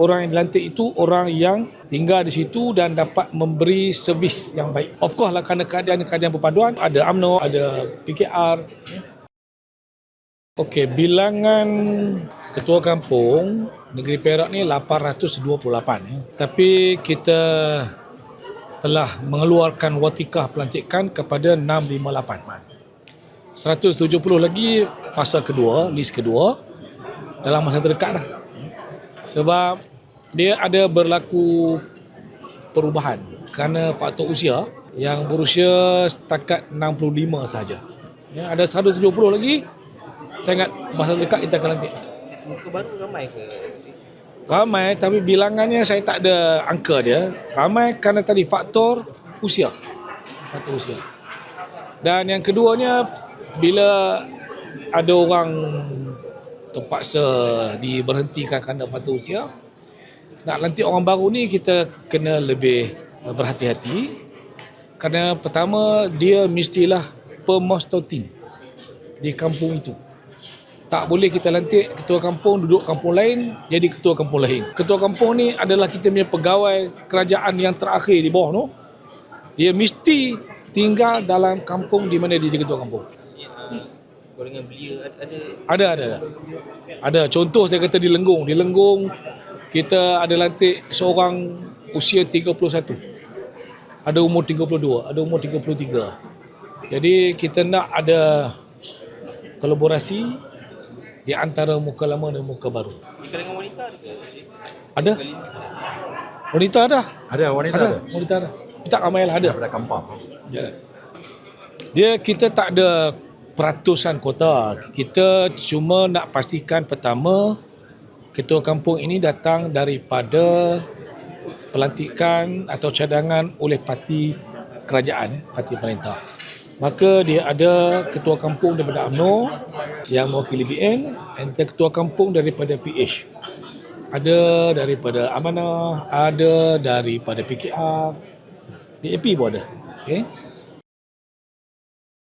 orang yang dilantik itu orang yang tinggal di situ dan dapat memberi servis yang baik. Of course lah kerana keadaan-keadaan perpaduan ada UMNO, ada PKR. Okey, bilangan ketua kampung negeri Perak ni 828 ya. Tapi kita telah mengeluarkan watikah pelantikan kepada 658. 170 lagi fasa kedua, list kedua dalam masa terdekat lah. Sebab dia ada berlaku perubahan kerana faktor usia yang berusia setakat 65 saja. Ya, ada 170 lagi. Saya ingat masa dekat kita akan lantik. Muka baru ramai ke? Ramai tapi bilangannya saya tak ada angka dia. Ramai kerana tadi faktor usia. Faktor usia. Dan yang keduanya bila ada orang terpaksa diberhentikan kerana faktor usia, nak lantik orang baru ni kita kena lebih berhati-hati. Kerana pertama dia mestilah pemostotin di kampung itu. Tak boleh kita lantik ketua kampung duduk kampung lain jadi ketua kampung lain. Ketua kampung ni adalah kita punya pegawai kerajaan yang terakhir di bawah tu. Dia mesti tinggal dalam kampung di mana dia jadi ketua kampung. Uh, golongan belia ada, ada Ada ada ada. Ada contoh saya kata di Lenggong. Di Lenggong kita ada lantik seorang usia 31. Ada umur 32, ada umur 33. Jadi kita nak ada kolaborasi di antara muka lama dan muka baru. di kalangan wanita ada ke? Ada? Wanita ada. Ada wanita Ada. ada. Wanita ada. Tak ramai lah ada. Daripada kampung. Ya. Dia kita tak ada peratusan kota. Kita cuma nak pastikan pertama ketua kampung ini datang daripada pelantikan atau cadangan oleh parti kerajaan, parti pemerintah. Maka dia ada ketua kampung daripada UMNO yang mewakili BN dan ketua kampung daripada PH. Ada daripada Amanah, ada daripada PKR, DAP pun ada. Okay.